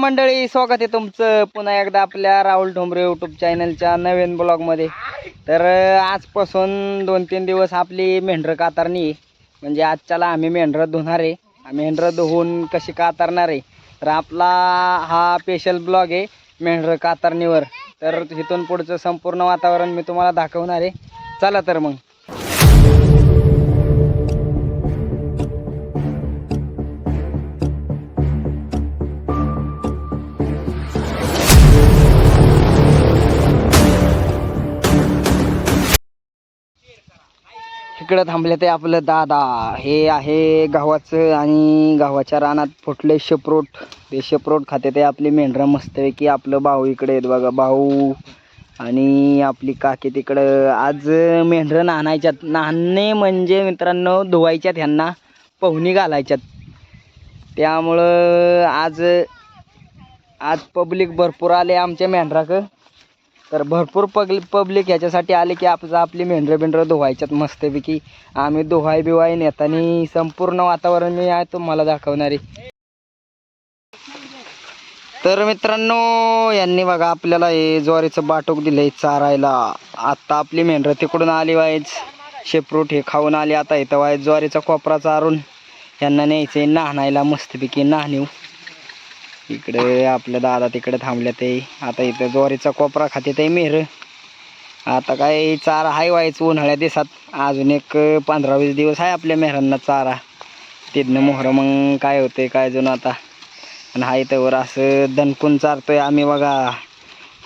मंडळी स्वागत आहे तुमचं पुन्हा एकदा आपल्या राहुल ठोंबरे यूट्यूब चॅनलच्या नवीन ब्लॉगमध्ये तर आजपासून दोन तीन दिवस आपली मेंढरं कातरणी आहे. म्हणजे आजच्याला आम्ही मेंढरं धुणार आहे. मेंढरं धुवून कशी कातरणार आहे? तर आपला हा स्पेशल ब्लॉग आहे मेंढरं कातरणीवर. तर इथून पुढचं संपूर्ण वातावरण मी तुम्हाला दाखवणार आहे. चला तर मग. इकडं थांबले ते आपलं दादा. हे आहे गव्हाचं आणि गव्हाच्या रानात फुटले शेप्रोट. ते शेप्रोट खाते ते आपली मेंढरं मस्त की आपलं भाऊ इकडे आहेत बघा भाऊ आणि आपली काकी तिकडं. आज मेंढरं नाणायच्यात नाहणे म्हणजे मित्रांनो धुवायच्यात ह्यांना पोहणी घालायच्यात. त्यामुळं आज आज पब्लिक भरपूर आले आमच्या मेंढराकं. तर भरपूर पगल पब्लिक ह्याच्यासाठी आले की आप आपली मेंढरं बिंढरं धुवायच्यात मस्तपैकी. आम्ही धुवाय बिवाय नेतानी संपूर्ण वातावरण मी आहे तुम्हाला दाखवणारे तर मित्रांनो यांनी बघा आपल्याला हे ज्वारीचं बाटूक दिलंय चारायला. आता आपली मेंढरं तिकडून आली वायच शेपरूट हे खाऊन आली आता इथं वायच ज्वारीचा कोपरा चारून. यांना न्यायचं आहे नाहनायला मस्तपैकी नाहणीव. इकडे आपल्या दादा तिकडे थांबल्या ते. आता इथं ज्वारीचा कोपरा खाते ते मेहर. आता काय चारा हाय व्हायचं उन्हाळ्या दिवसात. अजून एक पंधरा वीस दिवस आहे आपल्या मेहरांना चारा. तिथनं मोहरं मग काय होते काय जण आता. आणि हाय त्यावर असं दणकून चारतोय आम्ही बघा.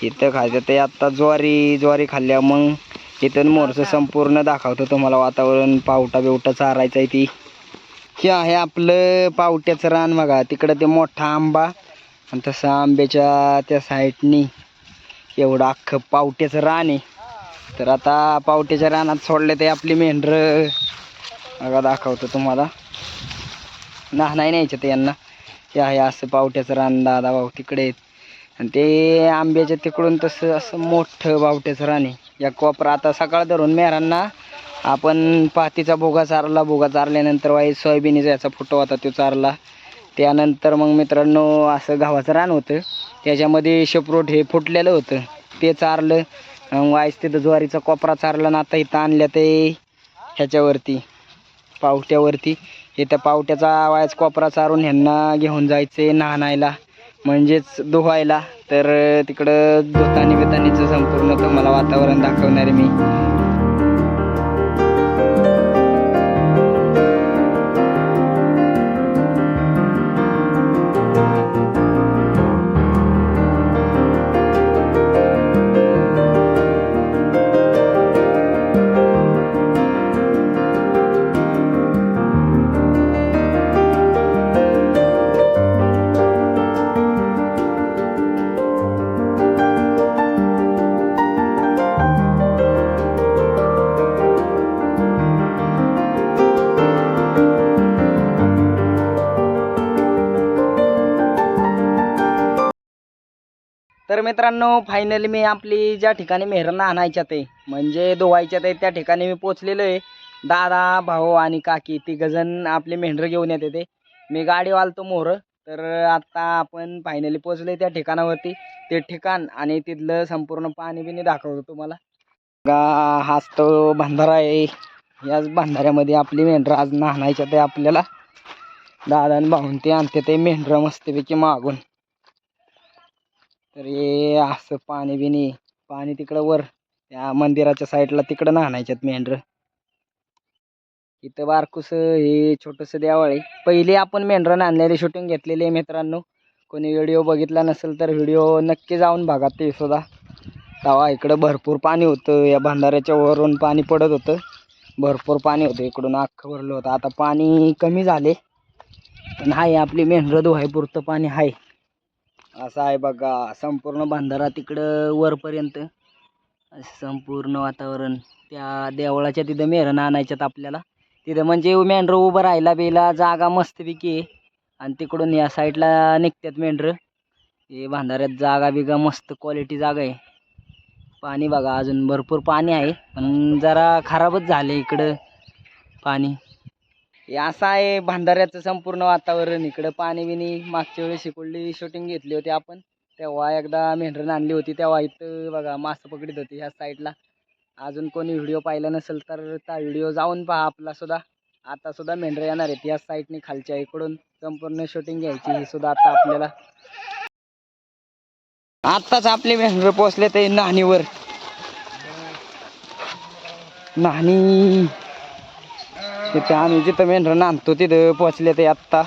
इथं खायचं ते आत्ता ज्वारी ज्वारी खाल्ल्या मग इथं मोरचं संपूर्ण दाखवतो तुम्हाला वातावरण. पावटा बिवटा चारायचं आहे ती. हे आहे आपलं पावट्याचं रान बघा. तिकडं ते मोठा आंबा. आणि तसं आंब्याच्या त्या साईडनी एवढं अख्खं पावट्याचं रान आहे. तर आता पावट्याच्या रानात सोडले ते आपली मेंढरं. बघा दाखवतो तुम्हाला. ना नाही न्यायचं ते यांना. हे आहे असं पावट्याचं रान दादा भाऊ तिकडे आहेत. आणि ते आंब्याच्या तिकडून तसं असं मोठं पावट्याचं रान आहे. या कोपरा आता सकाळ धरून मेहरांना आपण पातीचा भोगा चारला भोगा चारल्यानंतर वाई सोयाबीनचा याचा फोटो होता तो चारला. त्यानंतर मग मित्रांनो असं गव्हाचं रान होतं. त्याच्यामध्ये शेपरोट हे फुटलेलं होतं. ते चारलं. वायस तिथं ज्वारीचा कोपरा चारला ना आता इथं आणल्या ते ह्याच्यावरती पावट्यावरती. इथं पावट्याचा वायस कोपरा चारून ह्यांना घेऊन जायचे नाहनायला म्हणजेच धुवायला. तर तिकडं धुतानी बितानीचं संपूर्ण तुम्हाला वातावरण दाखवणार आहे मी. मित्रांनो फायनली मी आपली ज्या ठिकाणी मेहरांना आणायच्यात आहे म्हणजे धुवायच्यात आहे त्या ठिकाणी मी पोचलेलो आहे. दादा भाऊ आणि काकी तिघजण आपली मेंढरं घेऊन येते ते. मी गाडी वालतो मोर तर आता आपण फायनली पोचले त्या ठिकाणावरती. ते ठिकाण आणि तिथलं संपूर्ण पाणी बिणी दाखवतो तुम्हाला. गा हाच तो बांधारा आहे. याच बांधाऱ्यामध्ये आपली मेंढरं आज नाहनायच्यात आहे आपल्याला. दादा आणि भाऊन ते आणते ते मेंढरं मस्तपैकी मागून. तर हे असं पाणी बिनी पाणी तिकडं वर त्या मंदिराच्या साईडला तिकडं नाहण्याच्यात मेंढरं. इथं बारकूस हे छोटंसं देवाळ आहे. पहिले आपण मेंढरं नांदलेले शूटिंग घेतलेले आहे मित्रांनो. कोणी व्हिडिओ बघितला नसेल तर व्हिडिओ नक्की जाऊन बघा ते सुद्धा. तेव्हा इकडं भरपूर पाणी होतं. या बंधाऱ्याच्या वरून पाणी पडत होतं. भरपूर पाणी होतं. इकडून अख्खं भरलं होतं. आता पाणी कमी झाले. पण आहे आपली मेंढरं धुवायपुरतं पाणी आहे असं आहे बघा संपूर्ण बंधारा तिकडं वरपर्यंत. असं संपूर्ण वातावरण. त्या देवळाच्या तिथं मेरण आणायच्यात आपल्याला. तिथं म्हणजे मेंढरं उभं राहायला बिला जागा मस्तपैकी आहे. आणि तिकडून या साईडला निघतात मेंढरं. हे बांधाऱ्यात जागा बिगा मस्त क्वालिटी जागा आहे. पाणी बघा अजून भरपूर पाणी आहे. पण जरा खराबच झालं इकडं पाणी. असं आहे भांडाऱ्याचं संपूर्ण वातावरण. इकडं पाणी बिनी मागच्या वेळेस इकडली शूटिंग घेतली होती आपण. तेव्हा एकदा मेंढरन आणली होती तेव्हा इथं बघा मासं पकडीत होती ह्या साईडला अजून कोणी व्हिडिओ पाहिला नसेल तर त्या व्हिडिओ जाऊन पहा आपला सुद्धा. आता सुद्धा मेंढरं येणार आहेत या साईडने खालच्या इकडून. संपूर्ण शूटिंग घ्यायची ही सुद्धा आता आपल्याला. आत्ताच आपले मेंढर पोचले ते नाहणीवर नाहणी तिथे आम्ही जिथं मेंढरं नांदतो तिथं पोचले ते आत्ता.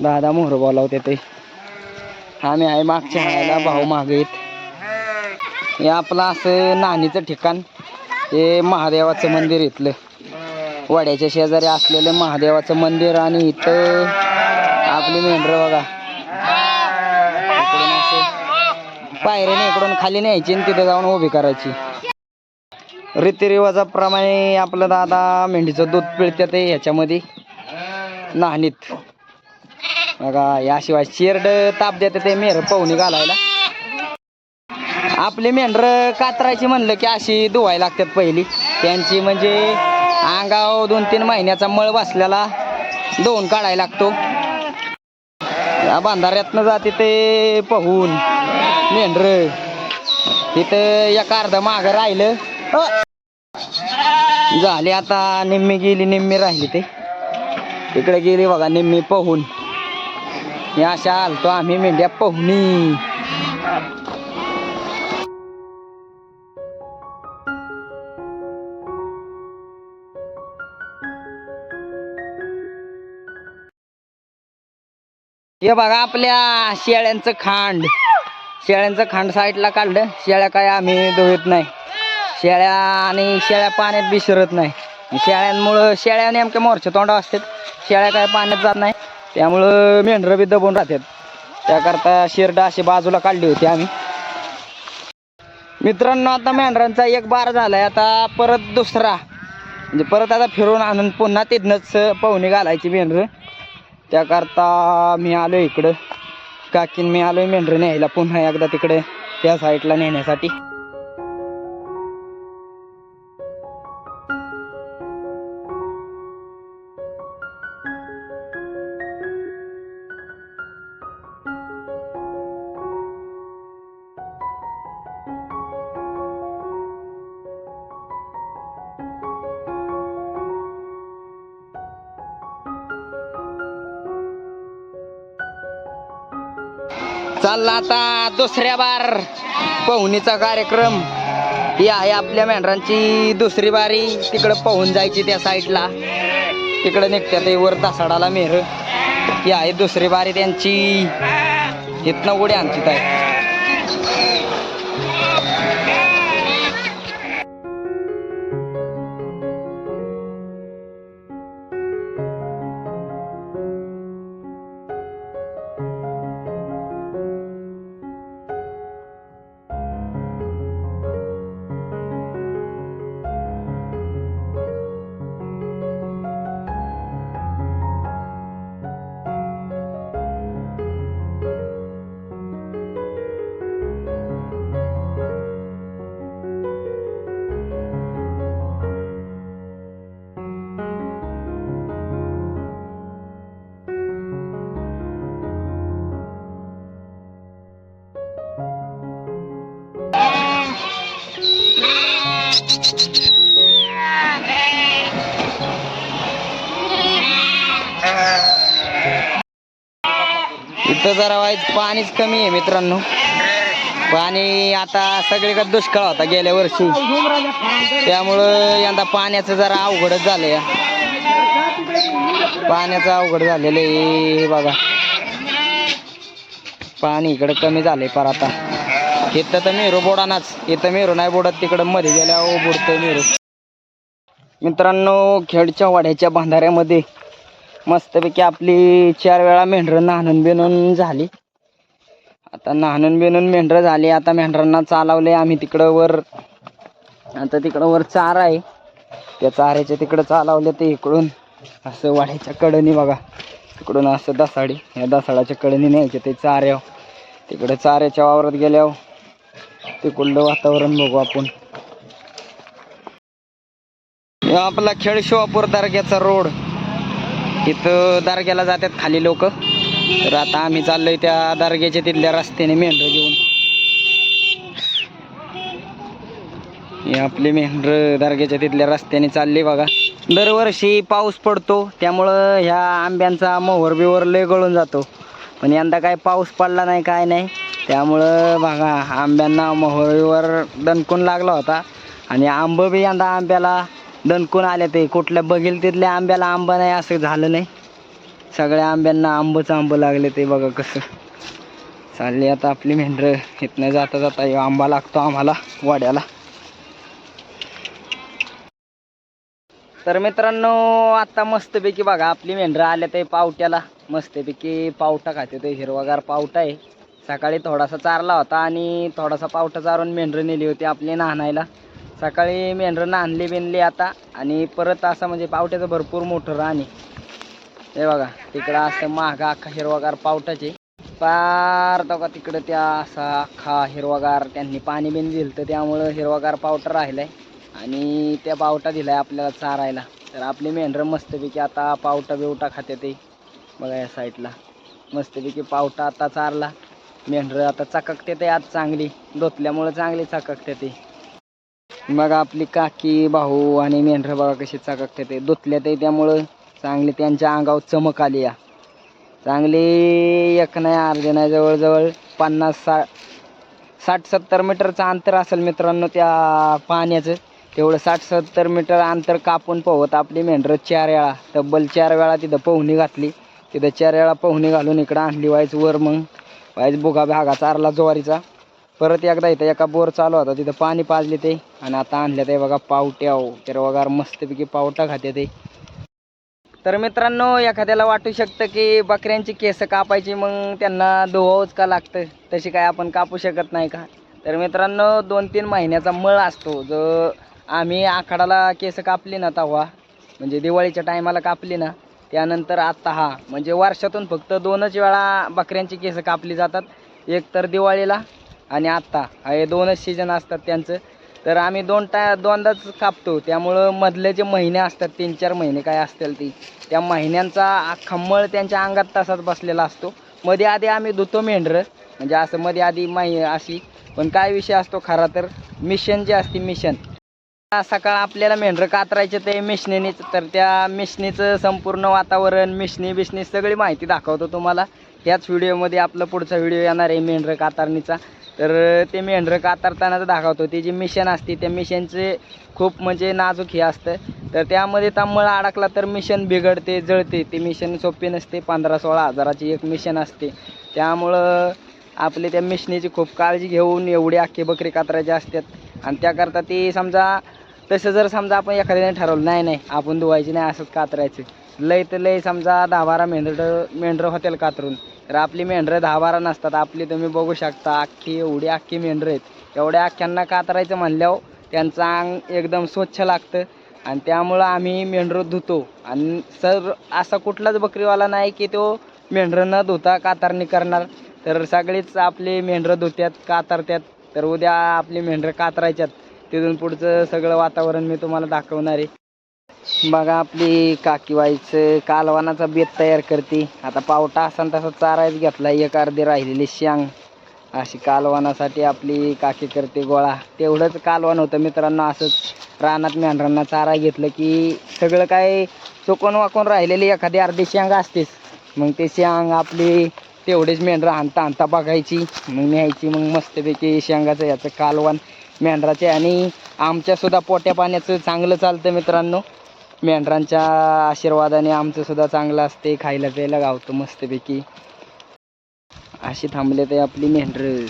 दहा दहा मोहर बोलावते ते. आम्ही आहे मागच्या हायला भाऊ मागे आहेत हे आपलं असं नाणीचं ठिकाण. हे महादेवाचं मंदिर इथलं. वड्याच्या शेजारी असलेलं महादेवाचं मंदिर आणि इथं आपली मेंढरं बघा. इकडून असं पायऱ्याने इकडून खाली न्यायची आणि तिथं जाऊन उभी करायची. रीतिरिवाजाप्रमाणे आपलं दादा मेंढीचं दूध पिळतात ते ह्याच्यामध्ये नाहणीत बघा याशिवाय शेरड ताप देते ते मेहर पाहुणे घालायला. आपली मेंढरं कातरायची म्हणलं की अशी धुवायला लागतात पहिली. त्यांची म्हणजे अंगाव दोन तीन महिन्याचा मळ बसलेला धुवून काढायला लागतो. या बांधाऱ्यातनं जाते ते पाहून मेंढर. तिथं एक अर्ध मागं राहिलं. झाली आता निम्मी गेली निम्मी राहिली ते. इकडे गेली बघा निम्मी पाहून. या अशा आलतो आम्ही मेंढ्या पाहुणी. हे बघा आपल्या शेळ्यांचं खांड. शेळ्यांचं खांड साईडला काढलं. शेळ्या काय आम्ही धुवत नाही. शेळ्या आणि शेळ्या पाण्यात बी शिरत नाही. शेळ्यांमुळं शेळ्या नेमक्या मोर्चे तोंडा असतात. शेळ्या काय पाण्यात जात नाही. त्यामुळं मेंढरं बी दबून राहतात. त्याकरता शिरडं अशी बाजूला काढली होती आम्ही. मित्रांनो आता मेंढरांचा एक बार झालाय. आता परत दुसरा. म्हणजे परत आता फिरून आणून पुन्हा तिथनंच पवनी घालायची मेंढरं. त्याकरता मी आलो इकडं. काकीन मी आलो मेंढरं न्यायला पुन्हा एकदा तिकडे. त्या साईडला नेण्यासाठी. चालला आता दुसऱ्या बार पवनीचा कार्यक्रम. ही आहे आपल्या मेंढरांची दुसरी बारी तिकडं पाहून जायची त्या साईडला. तिकडं निघत्या वर तासाडाला मेहर. ही आहे दुसरी बारी त्यांची. इथनं उड्या आणतात आहे इथं पाणीच कमी आहे मित्रांनो. पाणी आता सगळीकडे दुष्काळ होता गेल्या वर्षी. त्यामुळं यंदा पाण्याचं जरा अवघडच झालं या पाण्याचं अवघड झालेलं आहे हे बघा. पाणी इकडं कमी झालंय पर आता. इथं तर मेरू बोडानाच. इथं मेरू नाही बोडत तिकडं मध्ये गेल्या बुडतंय मेरू. मित्रांनो खेडच्या वाड्याच्या बांधाऱ्यामध्ये मस्तपैकी आपली चार वेळा मेंढरं नाहनून बिनून झाली. आता नाहनून बिनून मेंढरं झाली. आता मेंढरांना चालवले आम्ही तिकडं वर आता तिकडं वर चार आहे. त्या चाऱ्याच्या तिकडं चालवले ते इकडून. असं वाड्याच्या कडणी बघा. तिकडून असं दसाडी या दसाडाच्या कडणी न्यायचे ते चाऱ्या हो. तिकडं चाऱ्याच्या वावरात गेल्यावर तिकडलं वातावरण बघू आपण. आपला खेळ शिवापूर दर्ग्याचा रोड. इथं दर्ग्याला जातात खाली लोक. तर आता आम्ही चाललोय त्या दर्ग्याच्या तिथल्या रस्त्याने मेंढरं घेऊन. हे आपली मेंढरं दर्ग्याच्या तिथल्या रस्त्याने चालली बघा. दरवर्षी पाऊस पडतो त्यामुळं ह्या आंब्यांचा मोहर बिवर लय गळून जातो. पण यंदा काय पाऊस पडला नाही काय नाही. त्यामुळं बघा आंब्यांना मोहरीवर दणकून लागला होता. आणि आंब बी यंदा आंब्याला दणकून आले ते. कुठल्या बघील तिथल्या आंब्याला आंबा नाही असं झालं नाही. सगळ्या आंब्यांना आंबच आंब लागले ते बघा कसं. चालली आता आपली मेंढरं. इथनं जाता जाता आंबा लागतो आम्हाला वाड्याला. तर मित्रांनो आता मस्तपैकी बघा आपली मेंढरं आल्या ते पावट्याला. मस्तपैकी पावटा खाते ते हिरवागार पावटा आहे. सकाळी थोडासा चारला होता आणि थोडासा पावटा चारून मेंढरं नेली होती आपली नाहनायला सकाळी मेंढरं आणले बिनले आता आणि परत असं म्हणजे पावट्याचं भरपूर मोठं रान आहे हे बघा तिकडं असं महागा अख्खा हिरवागार पावटाचे. पार का तिकडं त्या असा अख्खा हिरवागार त्यांनी पाणी बिन दिलं तर त्यामुळं हिरवागार पावटा राहिलाय. आणि त्या पावटा दिलाय आपल्याला चारायला. तर आपली मेंढरं मस्तपैकी आता पावटा बिवटा खाते ते बघा या साईडला. मस्तपैकी पावटा आता चारला. मेंढरं आता चककते ते आज चांगली. धुतल्यामुळं चांगली चककते ते मग आपली काकी भाऊ आणि मेंढरं बाबा कशी चककते ते धुतल्या ते त्यामुळं चांगले त्यांच्या अंगावर चमक आली या. चांगली एक नाही अर्धे नाही जवळजवळ पन्नास सा साठ सत्तर मीटरचं अंतर असेल मित्रांनो त्या पाण्याचं. तेवढं साठ सत्तर मीटर अंतर कापून पोहत आपली मेंढरं चार वेळा तब्बल चार वेळा तिथं पोहणी घातली. तिथं चार वेळा पोहणी घालून इकडं आणली व्हायचं वर मग. व्हायचं भुगा भागा चारला ज्वारीचा. परत एकदा इथं एका बोर चालू होता तिथं पाणी पाजले ते आणि आता आणले ते बघा पावट्या तर वगार मस्तपैकी पावटा खाते ते. तर मित्रांनो एखाद्याला वाटू शकतं की बकऱ्यांची केस कापायची मग त्यांना धुवावंच का लागतं? तशी काय आपण कापू शकत नाही का? तर मित्रांनो दोन तीन महिन्याचा मळ असतो. जो आम्ही आखाडाला केस कापली ना तेव्हा म्हणजे दिवाळीच्या टायमाला कापली ना त्यानंतर आत्ता हा. म्हणजे वर्षातून फक्त दोनच वेळा बकऱ्यांची केस कापली जातात. एक तर दिवाळीला आणि आत्ता. हे दोनच सीजन असतात त्यांचं. तर आम्ही दोन टा दोनदाच कापतो. त्यामुळं मधले जे महिने असतात तीन चार महिने काय असतील ती त्या महिन्यांचा अख्खा त्यांच्या अंगात तसाच बसलेला असतो. मध्ये आधी आम्ही धुतो मेंढरं. म्हणजे असं मध्ये आधी माही अशी. पण काय विषय असतो खरा तर मिशन जे असते मिशन सकाळ आपल्याला मेंढरं कातरायचे ते मिशनीनीच तर त्या मिशनीचं संपूर्ण वातावरण मिशनी बिशनी सगळी माहिती दाखवतो तुम्हाला. ह्याच व्हिडिओमध्ये आपलं पुढचा व्हिडिओ येणार आहे मेंढरं कातारणीचा. तर ते मेंढरं कातरताना दाखवतो. ती जी मिशन असते त्या मिशनचे खूप म्हणजे नाजूक हे असतं. तर त्यामध्ये तांबळ अडकला तर मिशन बिघडते जळते. ते मिशन सोपी नसते पंधरा सोळा हजाराची एक मिशन असते. त्यामुळं आपले त्या मिशनीची खूप काळजी घेऊन एवढी अख्खी बकरी कातरायची असतात. आणि त्याकरता ती समजा तसं जर समजा आपण एखाद्याने ठरवलं नाही नाही आपण धुवायची नाही असंच कातरायचं. लय तर लय समजा दहा बारा मेंढर मेंढरं होतील कातरून. तर आपली मेंढरं दहा बारा नसतात आपली तुम्ही बघू शकता अख्खी एवढी अख्खी मेंढरं आहेत. एवढ्या अख्ख्यांना कातरायचं म्हणल्यावर त्यांचं अंग एकदम स्वच्छ लागतं आणि त्यामुळं आम्ही मेंढरं धुतो. आणि सर असा कुठलाच बकरीवाला नाही की तो मेंढरं न धुता कातरणी करणार. तर सगळीच आपली मेंढरं धुत्यात कातरत्यात. तर उद्या आपली मेंढरं कातरायच्यात. तिथून पुढचं सगळं वातावरण मी तुम्हाला दाखवणार आहे. बघा आपली काकीवाईचं कालवानाचा बेत तयार करते. आता पावटा असन तसा चारायच घेतला एक अर्धी राहिलेली शांग अशी कालवानासाठी आपली काकी करते गोळा. तेवढंच कालवान होतं मित्रांनो असंच रानात मेंढरांना चारा घेतलं की सगळं काय चुकून वाकून राहिलेली एखादी अर्धी शांग असतेच. मग ते शेंग आपली तेवढेच मेंढरं आणता आणता बघायची मग न्यायची मग मस्तपैकी शेंगाचं याचं कालवान मेंढराचे आणि आमच्यासुद्धा पोट्या पाण्याचं चांगलं चालतं मित्रांनो. मेंढरांच्या आशीर्वादाने आमचं सुद्धा चांगलं असते खायला प्यायला गावतं मस्तपैकी. अशी थांबले ते आपली मेंढरं.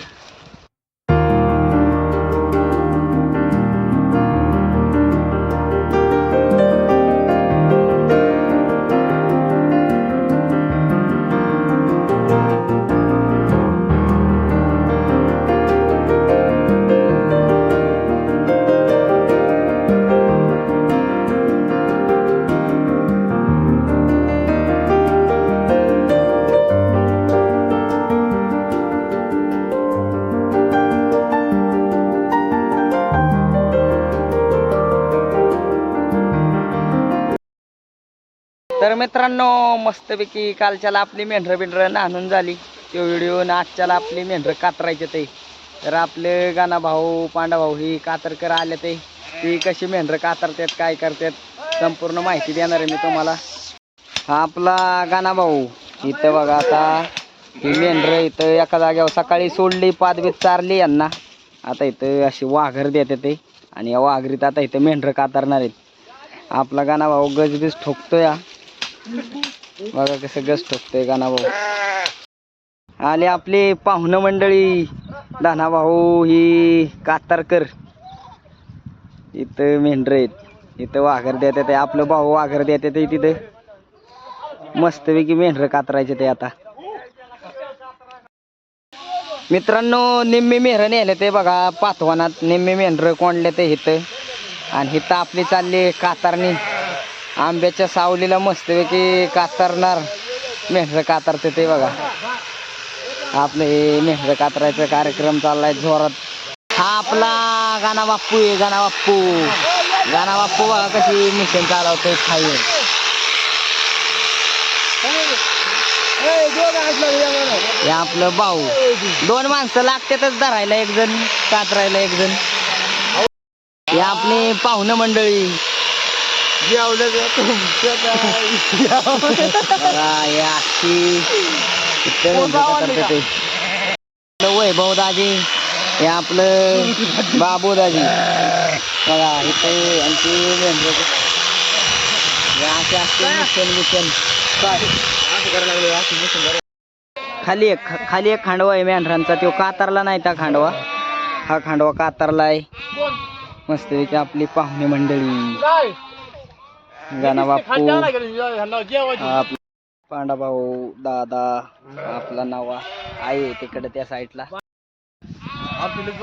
मित्रांनो मस्तपैकी कालच्याला आपली मेंढरं बिंढरं नाणून झाली. तो व्हिडिओ आजच्याला आपली मेंढरं कातरायचे ते. तर आपले गाणा भाऊ पांडा भाऊ ही कातरकर आले ते. ती कशी मेंढरं कातरतात काय करतात संपूर्ण माहिती देणार आहे मी तुम्हाला. हा आपला गाणा भाऊ. इथं बघा आता ही मेंढरं इथं एका जागेवर सकाळी सोडली पादवीत चारली यांना. आता इथं अशी वाघर देते ते. आणि या वाघरीत आता इथं मेंढरं कातरणार आहेत. आपला गाणा भाऊ गजबीज ठोकतो या बघा कसं गस ठोकतोय गाणा भाऊ. आले आपली पाहुणं मंडळी दाना भाऊ ही कातारकर. इथं मेंढर आहेत. इथं वाघर देत येते आपलं भाऊ वाघर देत येते तिथं. मस्तपैकी मेंढर कातरायचे ते आता. मित्रांनो निम्मी मेहरं नेले ते बघा. पाथवानात निम्मी मेंढरं कोंडले ते इथं. आणि इथं आपली चालली कातारणी. आंब्याच्या सावलीला मस्तपैकी कातरणार. मेंढरं कातरते ते बघा. आपलं हे मेंढरं कातरायचा कार्यक्रम चाललाय जोरात. हा आपला गाणा बाप्पू आहे गाणा बाप्पू गाणा बाप्पू बघा कशी मिशन चालवतोय खाई हे आपलं भाऊ. दोन माणसं लागतातच धरायला एक जण कातरायला एक जण. हे आपली पाहुणं मंडळी. बघा, हे अशी इतकं मेंढरं कातरते ते. आपलं वैभव दाजी हे आपलं बाबू दाजी बघा इथे आमची असे असते मिशन मिशन खाली एक खाली एक खांडवा आहे मेंढरांचा. तो कातरला नाही त्या खांडवा. हा खांडवा कातरला आहे. मस्तपैकी आपली पाहुणे मंडळी. गाणा बापू. आपला पांडा भाऊ दादा आपला नवा आहे तिकडे त्या साईडला.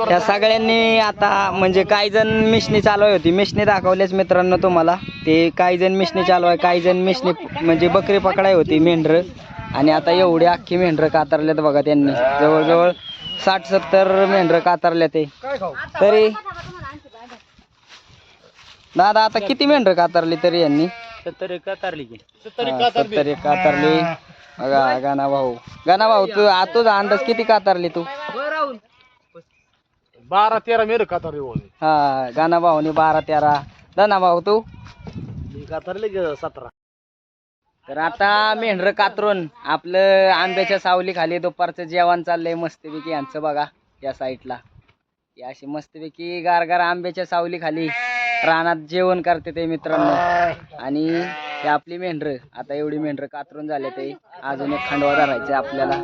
त्या सगळ्यांनी आता म्हणजे काही जण मिशनी चालवाय होती. मिशनी दाखवलेच मित्रांनो तुम्हाला. ते काही जण मिशनी चालवाय काही जण मिशनी म्हणजे बकरी पकडाय होती मेंढर. आणि आता एवढी अख्खी मेंढर कातरल्यात बघा त्यांनी. जवळजवळ साठ सत्तर मेंढर कातरल्या ते. तरी दादा आता किती मेंढर कातरली तरी यांनी? सत्तर एक कातारली की. हा, सत्तर एक कातरली. बघा गाणा भाऊ. गाणा भाऊ तू आ- तुझा अंदाज किती कातरली तू? बारा तेरा मेरे कातार हा गाणा भाऊनी बारा तेरा. दाना भाऊ तू? कातारले की सतरा. तर आता मेंढर कातरून आपलं आंब्याच्या सावली खाली दुपारचं जेवण चाललंय मस्तपैकी यांचं बघा या साईडला ही अशी मस्तपैकी गारगार आंब्याच्या सावली खाली रानात जेवण करते ते मित्रांनो. आणि ते आपली मेंढर. आता एवढी मेंढर कातरून झाले ते. अजून एक खांडवा धरायचे आपल्याला.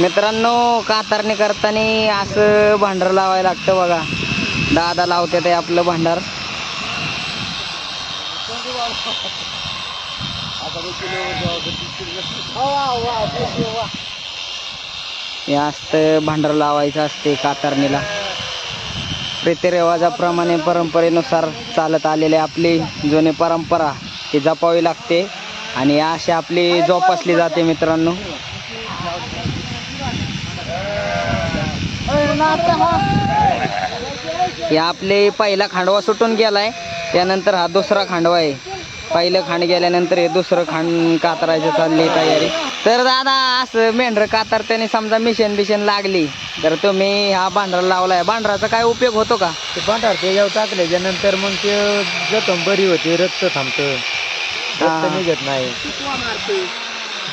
मित्रांनो कातरणी करताना असं भांडार लावायला लागतं बघा. दादा लावते ते आपलं भांडार. हे असतं भांडार लावायचं असते कातरणीला. रीतिरिवाजाप्रमाणे परंपरेनुसार चालत आलेली आपली जुनी परंपरा ती जपावी लागते. आणि अशी आपली जोपासली जाते मित्रांनो. हे आपले पहिला खांडवा सुटून गेलाय. त्यानंतर हा दुसरा खांडवा आहे. पहिलं खांड गेल्यानंतर हे दुसरं खांड कातरायचं चालली तयारी. तर दादा असं मेंढर कातरत्याने समजा मिशन बिशन लागली तर तुम्ही हा भांडारा लावलाय. भांडराचा काय उपयोग होतो का? ते भांडार त्याच्यावर टाकल्याच्या नंतर मग ते जखम बरी होते रक्त थांबतं. रक्त निघत नाही.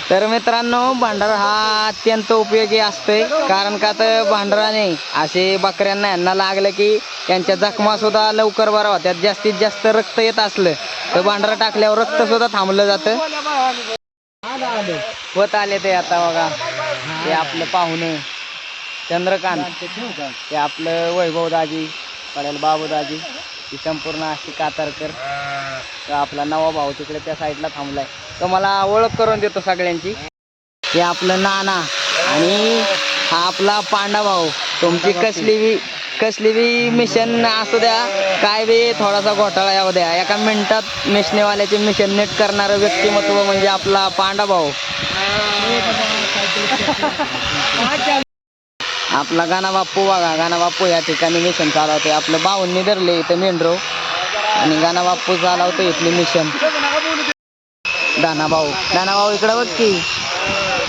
तर मित्रांनो भांडार हा अत्यंत उपयोगी असतोय. कारण का तर भांडाराने असे बकऱ्यांना यांना लागलं की त्यांच्या जखमा सुद्धा लवकर बरा होत्यात जास्तीत जास्त रक्त येत असलं तर भांडारा टाकल्यावर रक्त सुद्धा थांबलं जातं. होत आले ते आता बघा. ते आपलं पाहुणे. चंद्रकांत. ते आपलं वैभव दाजी पडेल बाबू दाजी ही संपूर्ण अशी कातारकर. तर आपला नवा भाऊ तिकडे त्या साईडला थांबलाय. तर मला ओळख करून देतो सगळ्यांची. हे आपलं नाना आणि हा आपला पांडा भाऊ. तुमची कसली बी कसली बी मिशन असू द्या काय बी थोडासा घोटाळा येऊ द्या. एका मिनिटात मिशनेवाल्याचे मिशन नीट करणारं व्यक्तिमत्व म्हणजे आपला पांडा भाऊ. आपला गाणा बाप्पू बघा गाणा बाप्पू या ठिकाणी मिशन चालवतोय. आपलं भाऊंनी धरले इथं मेंढरो आणि गाणा बाप्पू चालवतो इथली मिशन दाना भाऊ दाना भाऊ इकडं बघ की.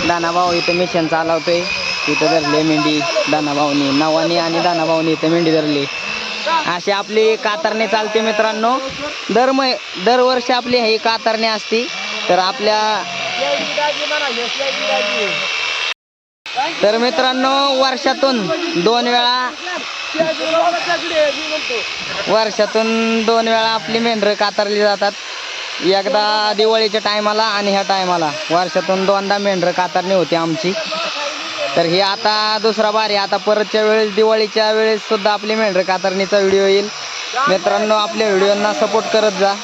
दाना भाऊ इथं मिशन चालवतोय. इथं धरले मेंढी. दाना भाऊनी नवानी आणि दाना भाऊनी इथं मेंढी धरली. अशी आपली कातरणे चालते मित्रांनो. दर मै दरवर्षी आपली ही कातरणे असती. तर आपल्या तर मित्रांनो वर्षातून दोन वेळा वर्षातून दोन वेळा आपली मेंढरं कातरली जातात. एकदा दिवाळीच्या टायमाला आणि ह्या टायमाला. वर्षातून दोनदा मेंढरं कातरणी होती आमची. तर हे आता दुसरा बारी आता परतच्या वेळेस दिवाळीच्या वेळेस सुद्धा आपली मेंढरं कातरणीचा व्हिडिओ येईल. मित्रांनो आपल्या व्हिडिओंना सपोर्ट करत जा.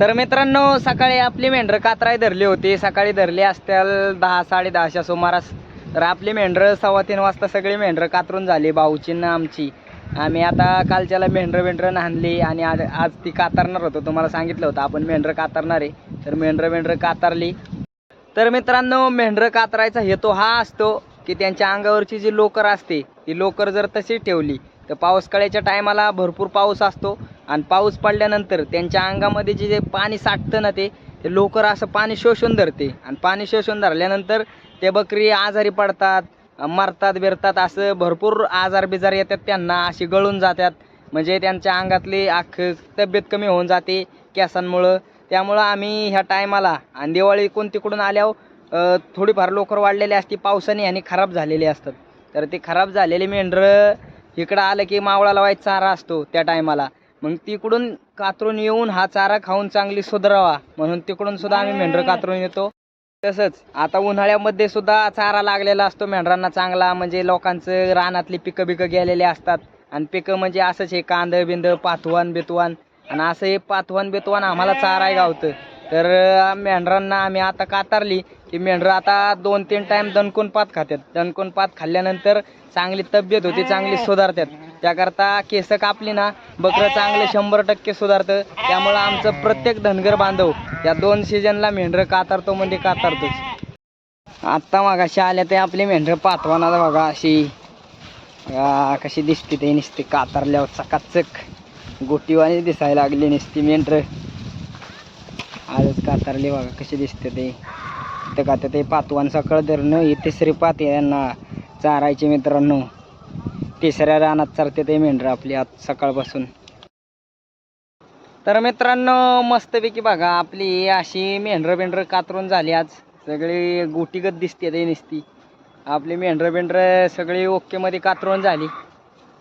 तर मित्रांनो सकाळी आपली मेंढरं कातराय धरली होती. सकाळी धरली असतील दहा साडे दहाच्या सुमारास. तर आपली मेंढरं सव्वा तीन वाजता सगळी मेंढरं कातरून झाली. भाऊची ना आमची. आम्ही आता कालच्याला मेंढरं मेंढरं नांदली आणि आज आज ती कातरणार होतो. तुम्हाला सांगितलं होतं आपण मेंढरं कातरणार आहे. तर मेंढरं मेंढरं कातरली. तर मित्रांनो मेंढरं कातरायचा हेतू हा असतो की त्यांच्या अंगावरची जी लोकर असते ती लोकर जर तशी ठेवली तर पाऊस टायमाला भरपूर पाऊस असतो. आणि पाऊस पडल्यानंतर त्यांच्या अंगामध्ये जे जे पाणी साठतं ना ते ते लोकर असं पाणी शोषून धरते. आणि पाणी शोषून धरल्यानंतर ते बकरी आजारी पडतात मरतात बिरतात असं भरपूर आजार बिजार येतात त्यांना अशी गळून जातात. म्हणजे त्यांच्या अंगातली आख तब्येत कमी होऊन जाते केसांमुळं. त्यामुळं आम्ही ह्या टायमाला आणि दिवाळी कोण तिकडून आल्यावर थोडीफार लोकर वाढलेली असते पावसाने आणि खराब झालेली असतात. तर ते खराब झालेली मेंढरं इकडं आलं की मावळाला वाईट चारा असतो त्या टायमाला. मग तिकडून कातरून येऊन हा चारा खाऊन चांगली सुधारावा म्हणून तिकडून सुद्धा आम्ही मेंढरं कातरून येतो. तसंच आता उन्हाळ्यामध्ये सुद्धा चारा लागलेला असतो मेंढरांना चांगला. म्हणजे लोकांचं रानातली पिकं बिकं गेलेली असतात. आणि पिकं म्हणजे असंच हे कांद बिंद पाथवान बितवान. आणि असं हे पाथवान बितवान आम्हाला चाराही गावतं तर मेंढरांना आम्ही आता कातारली की मेंढरं आता दोन तीन टाईम दणकून पात खातात. दणकून पात खाल्ल्यानंतर चांगली तब्येत होती चांगली सुधारतात. त्याकरता केस कापली ना बकरं चांगलं शंभर टक्के सुधारतं. त्यामुळं आमचं प्रत्येक धनगर बांधव या दोन सीजनला मेंढरं कातरतो म्हणजे कातरतोच. आत्ता मागाशी आल्या ते आपली मेंढरं पातवाना बघा अशी. कशी दिसते ते नुसती कातरल्यावर चकाचक. गोटीवाणी दिसायला लागली नुसती मेंढरं. आजच कातरली बघा कशी दिसते ते. तर का ते पातवान सकाळ धरणं ही तिसरी पात यांना चारायचे मित्रांनो. तिसऱ्या रानात चरते ते मेंढरं आपली आज सकाळपासून. तर मित्रांनो मस्तपैकी बघा आपली अशी मेंढरं बेंढरं कातरून झाली आज. सगळी गोटीगत दिसते ते नसती. आपली मेंढरं बेंढरं सगळी ओकेमध्ये कातरून झाली.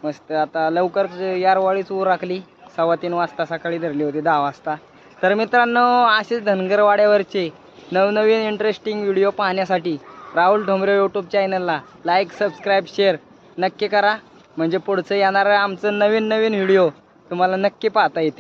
मस्त आता लवकर यारवाळीच ऊर राखली सव्वा तीन वाजता सकाळी धरली होती दहा वाजता. तर मित्रांनो असेच धनगरवाड्यावरचे नवनवीन इंटरेस्टिंग व्हिडिओ पाहण्यासाठी राहुल ढोंबरे यूट्यूब चॅनलला लाईक सबस्क्राईब शेअर नक्की करा. म्हणजे पुढचं येणारं आमचं नवीन नवीन व्हिडिओ तुम्हाला नक्की पाहता येते